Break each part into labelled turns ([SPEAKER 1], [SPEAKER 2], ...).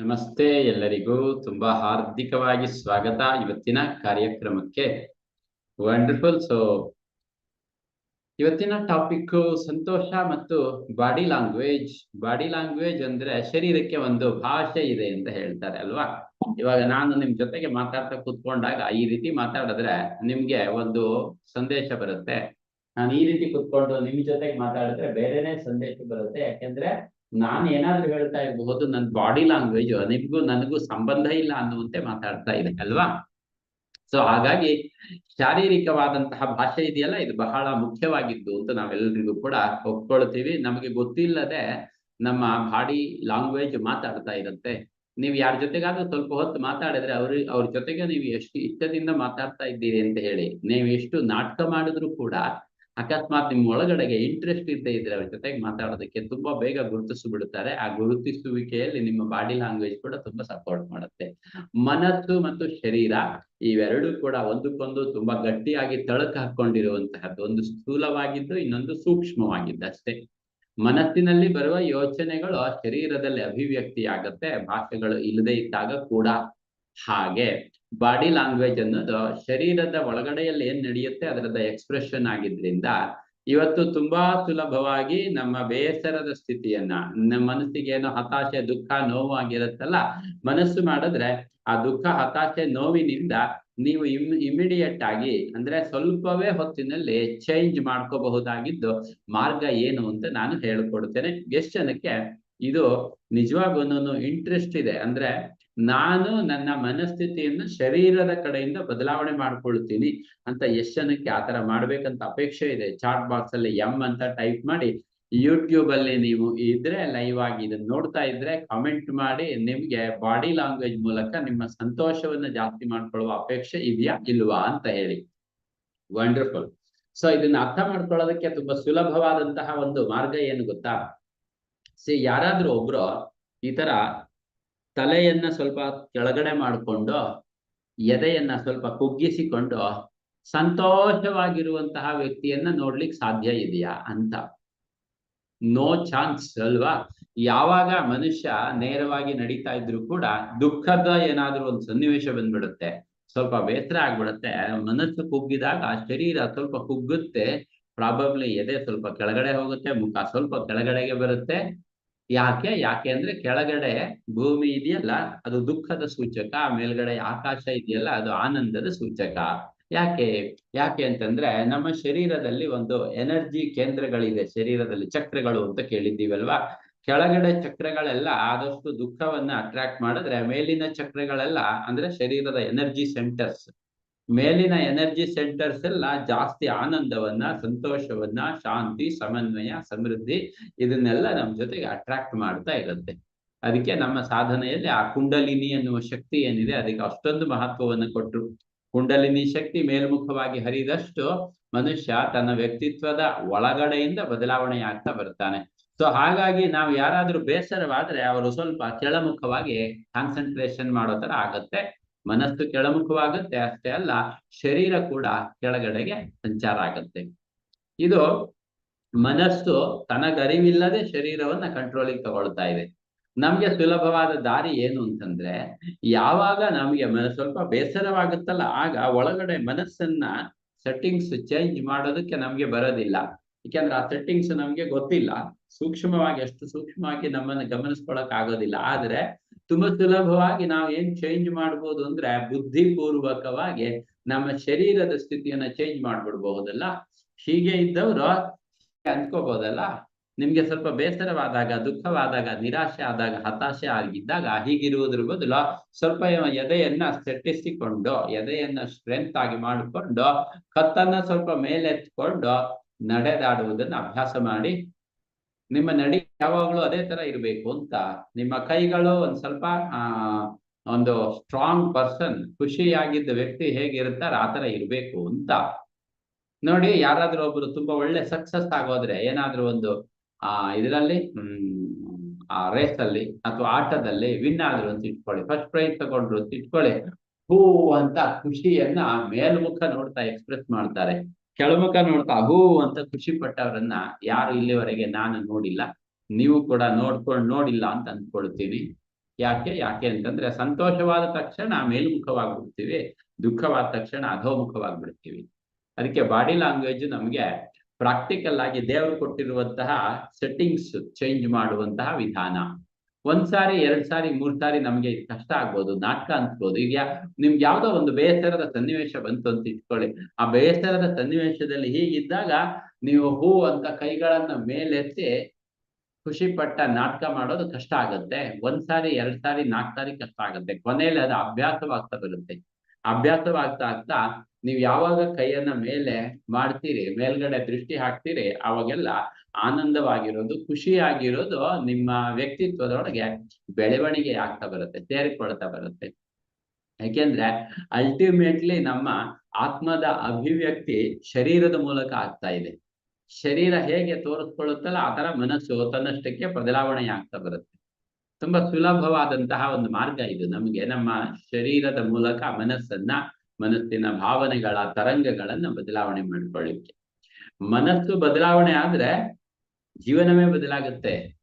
[SPEAKER 1] ನಮಸ್ತೆ ಎಲ್ಲರಿಗೂ ತುಂಬಾ ಹಾರ್ದಿಕವಾಗಿ ಸ್ವಾಗತ ಇವತ್ತಿನ ಕಾರ್ಯಕ್ರಮಕ್ಕೆ. ವಂಡರ್ಫುಲ್ ಸೊ ಇವತ್ತಿನ ಟಾಪಿಕ್ ಸಂತೋಷ ಮತ್ತು ಬಾಡಿ ಲ್ಯಾಂಗ್ವೇಜ್ ಬಾಡಿ ಲ್ಯಾಂಗ್ವೇಜ್ ಅಂದ್ರೆ ಶರೀರಕ್ಕೆ ಒಂದು ಭಾಷೆ ಇದೆ ಅಂತ ಹೇಳ್ತಾರೆ ಅಲ್ವಾ? ಇವಾಗ ನಾನು ನಿಮ್ ಜೊತೆಗೆ ಮಾತಾಡ್ತಾ ಕೂತ್ಕೊಂಡಾಗ ಈ ರೀತಿ ಮಾತಾಡಿದ್ರೆ ನಿಮ್ಗೆ ಒಂದು ಸಂದೇಶ ಬರುತ್ತೆ. ನಾನು ಈ ರೀತಿ ಕೂತ್ಕೊಂಡು ನಿಮ್ ಜೊತೆಗೆ ಮಾತಾಡಿದ್ರೆ ಬೇರೆನೆ ಸಂದೇಶ ಬರುತ್ತೆ. ಯಾಕೆಂದ್ರೆ ನಾನು ಏನಾದ್ರೂ ಹೇಳ್ತಾ ಇರಬಹುದು ನನ್ನ ಬಾಡಿ ಲ್ಯಾಂಗ್ವೇಜ್ ನಿಮ್ಗೂ ನನಗೂ ಸಂಬಂಧ ಇಲ್ಲ ಅನ್ನುವಂತೆ ಮಾತಾಡ್ತಾ ಇದೆ, ಅಲ್ವಾ? ಸೊ ಹಾಗಾಗಿ ಶಾರೀರಿಕವಾದಂತಹ ಭಾಷೆ ಇದೆಯಲ್ಲ, ಇದು ಬಹಳ ಮುಖ್ಯವಾಗಿದ್ದು ಅಂತ ನಾವೆಲ್ಲರಿಗೂ ಕೂಡ ಒಪ್ಕೊಳ್ತೀವಿ. ನಮಗೆ ಗೊತ್ತಿಲ್ಲದೆ ನಮ್ಮ ಬಾಡಿ ಲ್ಯಾಂಗ್ವೇಜ್ ಮಾತಾಡ್ತಾ ಇರುತ್ತೆ. ನೀವು ಯಾರ ಜೊತೆಗಾದ್ರೂ ಸ್ವಲ್ಪ ಹೊತ್ತು ಮಾತಾಡಿದ್ರೆ ಅವ್ರ ಅವ್ರ ಜೊತೆಗೆ ನೀವು ಎಷ್ಟು ಇಷ್ಟದಿಂದ ಮಾತಾಡ್ತಾ ಇದ್ದೀರಿ ಅಂತ ಹೇಳಿ. ನೀವು ಎಷ್ಟು ನಾಟಕ ಮಾಡಿದ್ರು ಕೂಡ ಅಕಸ್ಮಾತ್ ನಿಮ್ಮ ಒಳಗಡೆಗೆ ಇಂಟ್ರೆಸ್ಟ್ ಇದ್ದೇ ಇದ್ರೆ ಅವ್ರ ಜೊತೆಗೆ ಮಾತಾಡೋದಕ್ಕೆ ತುಂಬಾ ಬೇಗ ಗುರುತಿಸ್ಬಿಡುತ್ತಾರೆ. ಆ ಗುರುತಿಸುವಿಕೆಯಲ್ಲಿ ನಿಮ್ಮ ಬಾಡಿ ಲ್ಯಾಂಗ್ವೇಜ್ ಕೂಡ ತುಂಬಾ ಸಪೋರ್ಟ್ ಮಾಡುತ್ತೆ. ಮನಸ್ಸು ಮತ್ತು ಶರೀರ ಇವೆರಡೂ ಕೂಡ ಒಂದಕ್ಕೊಂದು ತುಂಬಾ ಗಟ್ಟಿಯಾಗಿ ತಳಕ ಹಾಕೊಂಡಿರುವಂತಹದ್ದು. ಒಂದು ಸ್ಥೂಲವಾಗಿದ್ದು, ಇನ್ನೊಂದು ಸೂಕ್ಷ್ಮವಾಗಿದ್ದು ಅಷ್ಟೇ ಮನಸ್ಸಿನಲ್ಲಿ ಬರುವ ಯೋಚನೆಗಳು ಶರೀರದಲ್ಲಿ ಅಭಿವ್ಯಕ್ತಿ ಆಗತ್ತೆ ಭಾಷೆಗಳು ಇಲ್ಲದೆ ಇದ್ದಾಗ ಕೂಡ ಹಾಗೆ ಬಾಡಿ ಲ್ಯಾಂಗ್ವೇಜ್ ಅನ್ನೋದು ಶರೀರದ ಒಳಗಡೆಯಲ್ಲಿ ಏನ್ ನಡೆಯುತ್ತೆ ಅದರದ ಎಕ್ಸ್ಪ್ರೆಷನ್ ಆಗಿದ್ರಿಂದ ಇವತ್ತು ತುಂಬಾ ಸುಲಭವಾಗಿ ನಮ್ಮ ಬೇಸರದ ಸ್ಥಿತಿಯನ್ನ, ನಮ್ಮ ಮನಸ್ಸಿಗೆ ಏನೋ ಹತಾಶೆ, ದುಃಖ, ನೋವು ಆಗಿರುತ್ತಲ್ಲ, ಮನಸ್ಸು ಮಾಡಿದ್ರೆ ಆ ದುಃಖ, ಹತಾಶೆ, ನೋವಿನಿಂದ ನೀವು ಇಮ್ ಇಮಿಡಿಯೇಟ್ ಆಗಿ ಅಂದ್ರೆ ಸ್ವಲ್ಪವೇ ಹೊತ್ತಿನಲ್ಲಿ ಚೇಂಜ್ ಮಾಡ್ಕೋಬಹುದಾಗಿದ್ದು ಮಾರ್ಗ ಏನು ಅಂತ ನಾನು ಹೇಳ್ಕೊಡ್ತೇನೆ. ಎಷ್ಟು ಜನಕ್ಕೆ ಇದು ನಿಜವಾಗೂ ಇಂಟ್ರೆಸ್ಟ್ ಇದೆ. ಅಂದ್ರೆ ನಾನು ನನ್ನ ಮನಸ್ಥಿತಿಯನ್ನು ಶರೀರದ ಕಡೆಯಿಂದ ಬದಲಾವಣೆ ಮಾಡ್ಕೊಳ್ತೀನಿ ಅಂತ ಯಶನಕ್ಕೆ ತರ ಮಾಡ್ಬೇಕಂತ ಅಪೇಕ್ಷೆ ಇದೆ. ಚಾಟ್ ಬಾಕ್ಸ್ ಅಲ್ಲಿ ಎಂ ಅಂತ ಟೈಪ್ ಮಾಡಿ ಯೂಟ್ಯೂಬ್ ಅಲ್ಲಿ ನೀವು ಇದ್ರೆ ಲೈವ್ ಆಗಿ ಇದನ್ನ ನೋಡ್ತಾ ಇದ್ರೆ ಕಮೆಂಟ್ ಮಾಡಿ ನಿಮ್ಗೆ ಬಾಡಿ ಲ್ಯಾಂಗ್ವೇಜ್ ಮೂಲಕ ನಿಮ್ಮ ಸಂತೋಷವನ್ನ ಜಾಸ್ತಿ ಮಾಡ್ಕೊಳ್ಳುವ ಅಪೇಕ್ಷೆ ಇದೆಯಾ ಇಲ್ವಾ ಅಂತ ಹೇಳಿ. ವಂಡರ್ಫುಲ್ ಸೊ ಇದನ್ನ ಅರ್ಥ ಮಾಡ್ಕೊಳ್ಳೋದಕ್ಕೆ ತುಂಬಾ ಸುಲಭವಾದಂತಹ ಒಂದು ಮಾರ್ಗ ಏನು ಗೊತ್ತಾ? ಸಿ ಯಾರಾದ್ರೂ ಒಬ್ರು ಈ ತರ ತಲೆಯನ್ನ ಸ್ವಲ್ಪ ಕೆಳಗಡೆ ಮಾಡಿಕೊಂಡು, ಎದೆಯನ್ನ ಸ್ವಲ್ಪ ಕುಗ್ಗಿಸಿಕೊಂಡು ಸಂತೋಷವಾಗಿರುವಂತಹ ವ್ಯಕ್ತಿಯನ್ನ ನೋಡ್ಲಿಕ್ಕೆ ಸಾಧ್ಯ ಇದೆಯಾ ಅಂತ. ನೋ ಚಾನ್ಸ್ ಅಲ್ವಾ? ಯಾವಾಗ ಮನುಷ್ಯ ನೇರವಾಗಿ ನಡೀತಾ ಇದ್ರು ಕೂಡ ದುಃಖದ ಏನಾದ್ರೂ ಒಂದು ಸನ್ನಿವೇಶ ಬಂದ್ಬಿಡುತ್ತೆ, ಸ್ವಲ್ಪ ಬೇಸರ ಆಗ್ಬಿಡುತ್ತೆ, ಮನಸ್ಸು ಕುಗ್ಗಿದಾಗ ಶರೀರ ಸ್ವಲ್ಪ ಕುಗ್ಗುತ್ತೆ ಪ್ರಾಬಬ್ಲಿ ಎದೆ ಸ್ವಲ್ಪ ಕೆಳಗಡೆ ಹೋಗುತ್ತೆ, ಮುಖ ಸ್ವಲ್ಪ ಕೆಳಗಡೆಗೆ ಬರುತ್ತೆ ಯಾಕೆ ಯಾಕೆ ಅಂದ್ರೆ ಕೆಳಗಡೆ ಭೂಮಿ ಇದೆಯಲ್ಲ, ಅದು ದುಃಖದ ಸೂಚಕ, ಮೇಲ್ಗಡೆ ಆಕಾಶ ಇದೆಯಲ್ಲ, ಅದು ಆನಂದದ ಸೂಚಕ. ಯಾಕೆ ಯಾಕೆ ಅಂತಂದ್ರೆ ನಮ್ಮ ಶರೀರದಲ್ಲಿ ಒಂದು ಎನರ್ಜಿ ಕೇಂದ್ರಗಳಿದೆ, ಶರೀರದಲ್ಲಿ ಚಕ್ರಗಳು ಅಂತ ಕೇಳಿದ್ದೀವಲ್ವಾ? ಕೆಳಗಡೆ ಚಕ್ರಗಳೆಲ್ಲ ಆದಷ್ಟು ದುಃಖವನ್ನ ಅಟ್ರಾಕ್ಟ್ ಮಾಡಿದ್ರೆ ಮೇಲಿನ ಚಕ್ರಗಳೆಲ್ಲ ಅಂದ್ರೆ ಶರೀರದ ಎನರ್ಜಿ ಸೆಂಟರ್ಸ್ ಮೇಲಿನ ಎನರ್ಜಿ ಸೆಂಟರ್ಸ್ ಎಲ್ಲ ಜಾಸ್ತಿ ಆನಂದವನ್ನ, ಸಂತೋಷವನ್ನ, ಶಾಂತಿ, ಸಮನ್ವಯ, ಸಮೃದ್ಧಿ ಇದನ್ನೆಲ್ಲ ನಮ್ಮ ಜೊತೆಗೆ ಅಟ್ರಾಕ್ಟ್ ಮಾಡ್ತಾ ಇರುತ್ತೆ. ಅದಕ್ಕೆ ನಮ್ಮ ಸಾಧನೆಯಲ್ಲಿ ಆ ಕುಂಡಲಿನಿ ಅನ್ನುವ ಶಕ್ತಿ ಏನಿದೆ, ಅದಕ್ಕೆ ಅಷ್ಟೊಂದು ಮಹತ್ವವನ್ನು ಕೊಟ್ಟರು ಕುಂಡಲಿನಿ ಶಕ್ತಿ ಮೇಲ್ಮುಖವಾಗಿ ಹರಿದಷ್ಟು ಮನುಷ್ಯ ತನ್ನ ವ್ಯಕ್ತಿತ್ವದ ಒಳಗಡೆಯಿಂದ ಬದಲಾವಣೆ ಆಗ್ತಾ ಬರ್ತಾನೆ. ಸೊ ಹಾಗಾಗಿ ನಾವು ಯಾರಾದ್ರೂ ಬೇಸರವಾದ್ರೆ ಅವರು ಸ್ವಲ್ಪ ಕೆಳಮುಖವಾಗಿ ಕಾನ್ಸಂಟ್ರೇಷನ್ ಮಾಡೋ ತರ ಆಗತ್ತೆ. ಮನಸ್ಸು ಕೆಳಮುಖವಾಗುತ್ತೆ ಅಷ್ಟೇ ಅಲ್ಲ, ಶರೀರ ಕೂಡ ಕೆಳಗಡೆಗೆ ಸಂಚಾರ ಆಗುತ್ತೆ. ಇದು ಮನಸ್ಸು ತನಗರಿವಿಲ್ಲದೆ ಶರೀರವನ್ನ ಕಂಟ್ರೋಲಿಗೆ ತಗೊಳ್ತಾ ಇದೆ. ನಮ್ಗೆ ಸುಲಭವಾದ ದಾರಿ ಏನು ಅಂತಂದ್ರೆ, ಯಾವಾಗ ನಮ್ಗೆ ಸ್ವಲ್ಪ ಬೇಸರವಾಗುತ್ತಲ್ಲ, ಆಗ ಒಳಗಡೆ ಮನಸ್ಸನ್ನ ಸೆಟ್ಟಿಂಗ್ಸ್ ಚೇಂಜ್ ಮಾಡೋದಕ್ಕೆ ನಮ್ಗೆ ಬರೋದಿಲ್ಲ. ಯಾಕೆಂದ್ರೆ ಆ ಸೆಟ್ಟಿಂಗ್ಸ್ ನಮ್ಗೆ ಗೊತ್ತಿಲ್ಲ. ಸೂಕ್ಷ್ಮವಾಗಿ, ಅಷ್ಟು ಸೂಕ್ಷ್ಮವಾಗಿ ನಮ್ಮನ್ನ ಗಮನಿಸ್ಕೊಳಕ್ ಆಗೋದಿಲ್ಲ. ಆದ್ರೆ ತುಂಬಾ ಸುಲಭವಾಗಿ ನಾವು ಏನ್ ಚೇಂಜ್ ಮಾಡ್ಬೋದು ಅಂದ್ರೆ ಬುದ್ಧಿಪೂರ್ವಕವಾಗಿ ನಮ್ಮ ಶರೀರದ ಸ್ಥಿತಿಯನ್ನ ಚೇಂಜ್ ಮಾಡ್ಬಿಡ್ಬಹುದಲ್ಲ ಹೀಗೆ ಇದ್ದವರು ಅಂದ್ಕೋಬಹುದಲ್ಲ ನಿಮ್ಗೆ ಸ್ವಲ್ಪ ಬೇಸರವಾದಾಗ, ದುಃಖವಾದಾಗ, ನಿರಾಶೆ ಆದಾಗ, ಹತಾಶೆ ಆಗಿದ್ದಾಗ ಹೀಗಿರುವುದ್ರ ಬದಲು ಸ್ವಲ್ಪ ಎದೆಯನ್ನ ಸೆಟ್ಟಿಸಿಕೊಂಡು, ಎದೆಯನ್ನ ಸ್ಟ್ರೆಂತ್ ಆಗಿ ಮಾಡಿಕೊಂಡು, ಕತ್ತನ್ನ ಸ್ವಲ್ಪ ಮೇಲೆತ್ಕೊಂಡು ನಡೆದಾಡುವುದನ್ನ ಅಭ್ಯಾಸ ಮಾಡಿ ನಿಮ್ಮ ನಡಿ ಯಾವಾಗಲೂ ಅದೇ ತರ ಇರಬೇಕು ಅಂತ. ನಿಮ್ಮ ಕೈಗಳು ಒಂದ್ ಸ್ವಲ್ಪ ಒಂದು ಸ್ಟ್ರಾಂಗ್ ಪರ್ಸನ್ ಖುಷಿಯಾಗಿದ್ದ ವ್ಯಕ್ತಿ ಹೇಗಿರ್ತಾರ ಆ ತರ ಇರ್ಬೇಕು ಅಂತ. ನೋಡಿ, ಯಾರಾದ್ರೂ ಒಬ್ರು ತುಂಬಾ ಒಳ್ಳೆ ಸಕ್ಸಸ್ ಆಗೋದ್ರೆ ಏನಾದ್ರೂ ಒಂದು, ಆ, ಇದರಲ್ಲಿ ಆ ರೇಸ್ ಅಲ್ಲಿ ಅಥವಾ ಆಟದಲ್ಲಿ ವಿನ್ ಆದ್ರು ಅಂತ ಇಟ್ಕೊಳ್ಳಿ. ಫಸ್ಟ್ ಪ್ರೈಸ್ ತಗೊಂಡ್ರು ಅಂತ ಇಟ್ಕೊಳ್ಳಿ. ಹೂ ಅಂತ ಖುಷಿಯನ್ನ ಮೇಲ್ಮುಖ ನೋಡ್ತಾ ಎಕ್ಸ್ಪ್ರೆಸ್ ಮಾಡ್ತಾರೆ. ಕೆಳಮುಖ ನೋಡ್ತಾ ಹೂ ಅಂತ ಖುಷಿ ಪಟ್ಟವರನ್ನ ಯಾರು ಇಲ್ಲಿವರೆಗೆ ನಾನು ನೋಡಿಲ್ಲ. ನೀವು ಕೂಡ ನೋಡ್ಕೊಂಡು ನೋಡಿಲ್ಲ ಅಂತ ಅಂದ್ಕೊಳ್ತೀವಿ ಯಾಕೆ? ಯಾಕೆ ಅಂತಂದ್ರೆ ಸಂತೋಷವಾದ ತಕ್ಷಣ ಮೇಲ್ಮುಖವಾಗ್ಬಿಡ್ತೀವಿ, ದುಃಖವಾದ ತಕ್ಷಣ ಅಧೋಮುಖವಾಗ್ಬಿಡ್ತೀವಿ. ಅದಕ್ಕೆ ಬಾಡಿ ಲ್ಯಾಂಗ್ವೇಜ್ ನಮಗೆ ಪ್ರಾಕ್ಟಿಕಲ್ ಆಗಿ ದೇವರು ಕೊಟ್ಟಿರುವಂತಹ ಸೆಟ್ಟಿಂಗ್ಸ್ ಚೇಂಜ್ ಮಾಡುವಂತಹ ವಿಧಾನ. ಒಂದ್ ಸಾರಿ, ಎರಡ್ ಸಾರಿ, ಮೂರ್ ಸಾರಿ ನಮ್ಗೆ ಕಷ್ಟ ಆಗ್ಬೋದು, ನಾಟಕ ಅನ್ಸ್ಬೋದು. ಈಗ ನಿಮ್ಗೆ ಯಾವ್ದೋ ಒಂದು ಬೇಸರದ ಸನ್ನಿವೇಶ ಬಂತು ಅಂತ ಇಟ್ಕೊಳ್ಳಿ. ಆ ಬೇಸರದ ಸನ್ನಿವೇಶದಲ್ಲಿ ಹೀಗಿದ್ದಾಗ ನೀವು ಹೂ ಅಂತ ಕೈಗಳನ್ನ ಮೇಲೆತ್ತಿ ಖುಷಿ ಪಟ್ಟ ನಾಟಕ ಮಾಡೋದು ಕಷ್ಟ ಆಗುತ್ತೆ. ಒಂದ್ ಸಾರಿ, ಎರಡ್ ಸಾರಿ, ನಾಲ್ಕು ಸಾರಿ ಕಷ್ಟ ಆಗುತ್ತೆ. ಕೊನೆಯಲ್ಲಿ ಅದು ಅಭ್ಯಾಸವಾಗ್ತಾ ಬರುತ್ತೆ. ಅಭ್ಯಾಸವಾಗ್ತಾ ಆಗ್ತಾ ನೀವು ಯಾವಾಗ ಕೈಯನ್ನ ಮೇಲೆ ಮಾಡ್ತೀರಿ, ಮೇಲ್ಗಡೆ ದೃಷ್ಟಿ ಹಾಕ್ತೀರಿ ಅವಾಗೆಲ್ಲ ಆನಂದವಾಗಿರೋದು, ಖುಷಿಯಾಗಿರೋದು ನಿಮ್ಮ ವ್ಯಕ್ತಿತ್ವದೊಳಗೆ ಬೆಳವಣಿಗೆ ಆಗ್ತಾ ಬರುತ್ತೆ, ಸೇರಿಕೊಳ್ತಾ ಬರುತ್ತೆ. ಯಾಕೆಂದ್ರೆ ಅಲ್ಟಿಮೇಟ್ಲಿ ನಮ್ಮ ಆತ್ಮದ ಅಭಿವ್ಯಕ್ತಿ ಶರೀರದ ಮೂಲಕ ಆಗ್ತಾ ಇದೆ. ಶರೀರ ಹೇಗೆ ತೋರಿಸ್ಕೊಳ್ಳುತ್ತಲ್ಲ, ಆ ತರ ಮನಸ್ಸು ತನ್ನಷ್ಟಕ್ಕೆ ಬದಲಾವಣೆ ಆಗ್ತಾ ಬರುತ್ತೆ. ತುಂಬಾ ಸುಲಭವಾದಂತಹ ಒಂದು ಮಾರ್ಗ ಇದು. ನಮಗೆ ನಮ್ಮ ಶರೀರದ ಮೂಲಕ ಮನಸ್ಸನ್ನ, ಮನಸ್ಸಿನ ಭಾವನೆಗಳ, ತರಂಗಗಳನ್ನ ಬದಲಾವಣೆ ಮಾಡ್ಕೊಳ್ಳಿಕ್ಕೆ. ಮನಸ್ಸು ಬದಲಾವಣೆ ಆದ್ರೆ ಜೀವನವೇ ಬದಲಾಗುತ್ತೆ.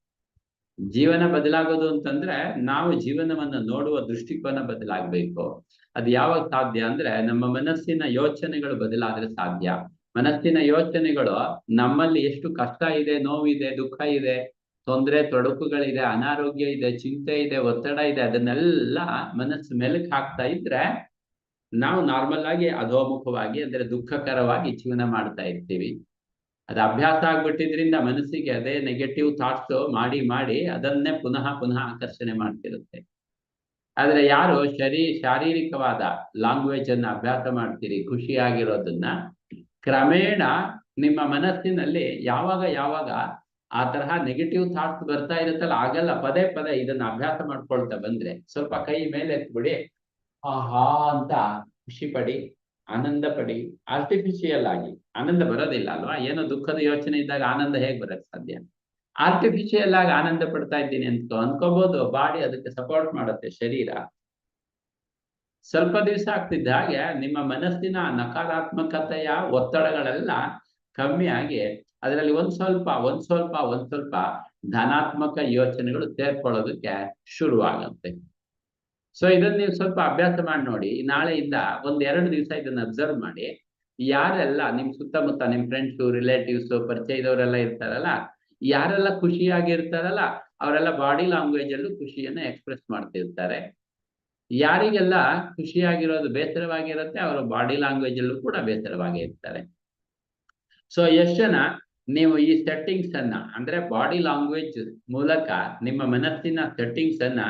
[SPEAKER 1] ಜೀವನ ಬದಲಾಗೋದು ಅಂತಂದ್ರೆ ನಾವು ಜೀವನವನ್ನ ನೋಡುವ ದೃಷ್ಟಿಕೋನ ಬದಲಾಗಬೇಕು. ಅದು ಯಾವಾಗ ಸಾಧ್ಯ ಅಂದ್ರೆ ನಮ್ಮ ಮನಸ್ಸಿನ ಯೋಚನೆಗಳು ಬದಲಾದ್ರೆ ಸಾಧ್ಯ. ಮನಸ್ಸಿನ ಯೋಚನೆಗಳು ನಮ್ಮಲ್ಲಿ ಎಷ್ಟು ಕಷ್ಟ ಇದೆ, ನೋವಿದೆ, ದುಃಖ ಇದೆ ತೊಂದರೆ, ತೊಡಕುಗಳಿದೆ, ಅನಾರೋಗ್ಯ ಇದೆ, ಚಿಂತೆ ಇದೆ, ಒತ್ತಡ ಇದೆ, ಅದನ್ನೆಲ್ಲ ಮನಸ್ಸು ಮೆಲುಕು ಹಾಕ್ತಾ ಇದ್ರೆ ನಾವು ನಾರ್ಮಲ್ ಆಗಿ ಅಧೋಮುಖವಾಗಿ ಅಂದ್ರೆ ದುಃಖಕರವಾಗಿ ಜೀವನ ಮಾಡ್ತಾ ಇರ್ತೀವಿ. ಅದು ಅಭ್ಯಾಸ ಆಗ್ಬಿಟ್ಟಿದ್ರಿಂದ ಮನಸ್ಸಿಗೆ ಅದೇ ನೆಗೆಟಿವ್ ಥಾಟ್ಸ್ ಮಾಡಿ ಮಾಡಿ ಅದನ್ನೇ ಪುನಃ ಪುನಃ ಆಕರ್ಷಣೆ ಮಾಡ್ತಿರುತ್ತೆ. ಆದ್ರೆ ಯಾರು ಶರೀ, ಶಾರೀರಿಕವಾದ ಲ್ಯಾಂಗ್ವೇಜ್ ಅನ್ನ ಅಭ್ಯಾಸ ಮಾಡ್ತೀರಿ, ಖುಷಿಯಾಗಿರೋದನ್ನ ಕ್ರಮೇಣ ನಿಮ್ಮ ಮನಸ್ಸಿನಲ್ಲಿ ಯಾವಾಗ ಯಾವಾಗ ಆ ತರಹ ನೆಗೆಟಿವ್ ಥಾಟ್ಸ್ ಬರ್ತಾ ಇರುತ್ತಲ್ಲ ಆಗಲ್ಲ ಪದೇ ಪದೇ ಇದನ್ನ ಅಭ್ಯಾಸ ಮಾಡ್ಕೊಳ್ತಾ ಬಂದ್ರೆ ಸ್ವಲ್ಪ ಕೈ ಮೇಲೆ ಎತ್ಬಿಡಿ, ಆಹಾ ಅಂತ ಖುಷಿ ಪಡಿ ಆನಂದ ಪಡಿ ಆರ್ಟಿಫಿಷಿಯಲ್ ಆಗಿ, ಆನಂದ ಬರೋದಿಲ್ಲ ಅಲ್ವಾ? ಏನೋ ದುಃಖದ ಯೋಚನೆ ಇದ್ದಾಗ ಆನಂದ ಹೇಗ್ ಬರಕ್ ಸಾಧ್ಯ? ಆರ್ಟಿಫಿಷಿಯಲ್ ಆಗಿ ಆನಂದ ಪಡ್ತಾ ಇದ್ದೀನಿ ಅಂತ ಅನ್ಕೋಬಹುದು ಬಾಡಿ ಅದಕ್ಕೆ ಸಪೋರ್ಟ್ ಮಾಡುತ್ತೆ ಶರೀರ. ಸ್ವಲ್ಪ ದಿವಸ ಆಗ್ತಿದ್ದ ಹಾಗೆ ನಿಮ್ಮ ಮನಸ್ಸಿನ ನಕಾರಾತ್ಮಕತೆಯ ಒತ್ತಡಗಳೆಲ್ಲ ಕಮ್ಮಿ ಆಗಿ ಅದರಲ್ಲಿ ಒಂದ್ ಸ್ವಲ್ಪ ಒಂದ್ ಸ್ವಲ್ಪ ಒಂದ್ ಸ್ವಲ್ಪ ಧನಾತ್ಮಕ ಯೋಚನೆಗಳು ಸೇರ್ಕೊಳ್ಳೋದಕ್ಕೆ ಶುರುವಾಗತ್ತೆ. ಸೊ ಇದನ್ನ ನೀವು ಸ್ವಲ್ಪ ಅಭ್ಯಾಸ ಮಾಡಿ ನೋಡಿ. ನಾಳೆಯಿಂದ ಒಂದ್ ಎರಡು ದಿವಸ ಇದನ್ನ ಅಬ್ಸರ್ವ್ ಮಾಡಿ. ಯಾರೆಲ್ಲ ನಿಮ್ ಸುತ್ತಮುತ್ತ ನಿಮ್ ಫ್ರೆಂಡ್ಸ್ ರಿಲೇಟಿವ್ಸ್ ಪರಿಚಯ ಇದವರೆಲ್ಲ ಇರ್ತಾರಲ್ಲ, ಯಾರೆಲ್ಲ ಖುಷಿಯಾಗಿರ್ತಾರಲ್ಲ, ಅವರೆಲ್ಲ ಬಾಡಿ ಲ್ಯಾಂಗ್ವೇಜ್ ಅಲ್ಲೂ ಖುಷಿಯನ್ನ ಎಕ್ಸ್ಪ್ರೆಸ್ ಮಾಡ್ತಿರ್ತಾರೆ ಯಾರಿಗೆಲ್ಲ ಖುಷಿಯಾಗಿರೋದು ಬೇಸರವಾಗಿರುತ್ತೆ, ಅವರ ಬಾಡಿ ಲ್ಯಾಂಗ್ವೇಜ್ ಅಲ್ಲೂ ಕೂಡ ಬೇಸರವಾಗಿ ಇರ್ತಾರೆ ಸೊ ಎಷ್ಟು ಜನ ನೀವು ಈ ಸೆಟ್ಟಿಂಗ್ಸ್ ಅನ್ನ, ಅಂದ್ರೆ ಬಾಡಿ ಲ್ಯಾಂಗ್ವೇಜ್ ಮೂಲಕ ನಿಮ್ಮ ಮನಸ್ಸಿನ ಸೆಟ್ಟಿಂಗ್ಸ್ ಅನ್ನ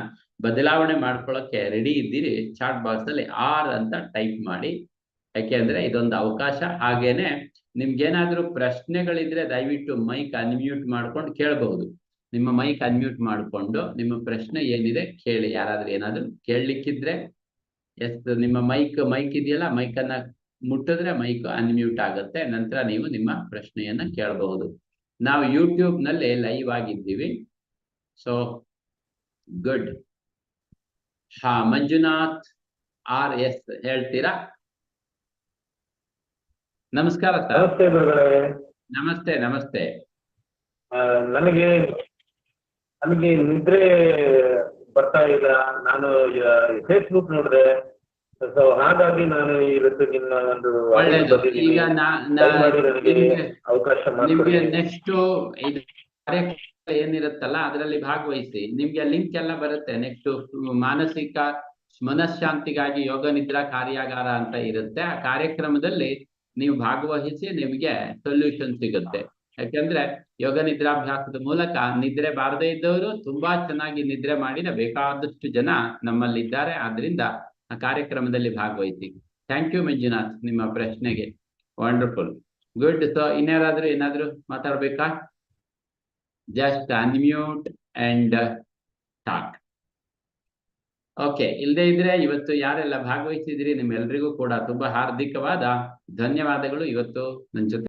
[SPEAKER 1] ಬದಲಾವಣೆ ಮಾಡ್ಕೊಳ್ಳೋಕೆ ರೆಡಿ ಇದ್ದೀರಿ ಚಾಟ್ ಬಾಕ್ಸ್ ಅಲ್ಲಿ ಆರ್ ಅಂತ ಟೈಪ್ ಮಾಡಿ. ಯಾಕೆಂದ್ರೆ ಇದೊಂದು ಅವಕಾಶ. ಹಾಗೇನೆ ನಿಮ್ಗೇನಾದ್ರೂ ಪ್ರಶ್ನೆಗಳಿದ್ರೆ ದಯವಿಟ್ಟು ಮೈಕ್ ಅನ್ಮ್ಯೂಟ್ ಮಾಡ್ಕೊಂಡು ಕೇಳಬಹುದು. ನಿಮ್ಮ ಮೈಕ್ ಅನ್ಮ್ಯೂಟ್ ಮಾಡಿಕೊಂಡು ನಿಮ್ಮ ಪ್ರಶ್ನೆ ಏನಿದೆ ಕೇಳಿ. ಯಾರಾದ್ರೂ ಏನಾದ್ರು ಕೇಳಲಿಕ್ಕಿದ್ರೆ, ಎಸ್, ನಿಮ್ಮ ಮೈಕ್ ಮೈಕ್ ಇದೆಯಲ್ಲ ಮೈಕ್ ಅನ್ನ ಮುಟ್ಟಿದ್ರೆ ಮೈಕ್ ಅನ್ಮ್ಯೂಟ್ ಆಗುತ್ತೆ. ನಂತರ ನೀವು ನಿಮ್ಮ ಪ್ರಶ್ನೆಯನ್ನ ಕೇಳಬಹುದು. ನಾವು ಯೂಟ್ಯೂಬ್ನಲ್ಲಿ ಲೈವ್ ಆಗಿದ್ದೀವಿ. ಸೊ ಗುಡ್ ಹಾ ಮಂಜುನಾಥ್ ಆರ್ ಎಸ್ ಹೇಳ್ತೀರಾ? ನಮಸ್ಕಾರ
[SPEAKER 2] ನಮಸ್ತೆ
[SPEAKER 1] ನಮಸ್ತೆ
[SPEAKER 2] ನನಗೆ ನನಗೆ ನಿದ್ರೆ ಬರ್ತಾ ಇಲ್ಲ. ನಾನು ಫೇಸ್ಬುಕ್ ನೋಡಿದೆ. ಸೊ ಹಾಗಾಗಿ ನಾನು ಇವತ್ತು ನಿಮ್ಮ ಒಂದು
[SPEAKER 1] ಈಗ
[SPEAKER 2] ಅವಕಾಶ
[SPEAKER 1] ನಿಮ್ಗೆ ನೆಕ್ಸ್ಟ್ ಇದು ಏನಿರುತ್ತಲ್ಲ ಅದರಲ್ಲಿ ಭಾಗವಹಿಸಿ. ನಿಮ್ಗೆ ಲಿಂಕ್ ಎಲ್ಲ ಬರುತ್ತೆ. ನೆಕ್ಸ್ಟ್ ಮಾನಸಿಕ ಮನಃಶಾಂತಿಗಾಗಿ ಯೋಗ ನಿದ್ರಾ ಕಾರ್ಯಾಗಾರ ಅಂತ ಇರುತ್ತೆ. ಆ ಕಾರ್ಯಕ್ರಮದಲ್ಲಿ ನೀವು ಭಾಗವಹಿಸಿ ನಿಮ್ಗೆ ಸೊಲ್ಯೂಷನ್ ಸಿಗುತ್ತೆ. ಯಾಕಂದ್ರೆ ಯೋಗ ನಿದ್ರಾಭ್ಯಾಸದ ಮೂಲಕ ನಿದ್ರೆ ಬಾರದೇ ಇದ್ದವರು ತುಂಬಾ ಚೆನ್ನಾಗಿ ನಿದ್ರೆ ಮಾಡಿದ ಬೇಕಾದಷ್ಟು ಜನ ನಮ್ಮಲ್ಲಿದ್ದಾರೆ. ಆದ್ರಿಂದ ಆ ಕಾರ್ಯಕ್ರಮದಲ್ಲಿ ಭಾಗವಹಿಸಿ. ಥ್ಯಾಂಕ್ ಯು ಮಂಜುನಾಥ್, ನಿಮ್ಮ ಪ್ರಶ್ನೆಗೆ. ವಂಡರ್ಫುಲ್ ಗುಡ್ ಸೊ ಇನ್ಯಾರಾದ್ರೂ ಏನಾದ್ರೂ ಮಾತಾಡ್ಬೇಕಾ? Just unmute and talk okay ಇಲ್ಲದೆ ಇದ್ರೆ ಇವತ್ತು ಯಾರೆಲ್ಲ ಭಾಗವಹಿಸಿದ್ರಿ ನಿಮ್ಮೆಲ್ರಿಗೂ ಕೂಡ ತುಂಬಾ ಹಾರ್ದಿಕವಾದ ಧನ್ಯವಾದಗಳು. ಇವತ್ತು ನನ್ನ ಜೊತೆ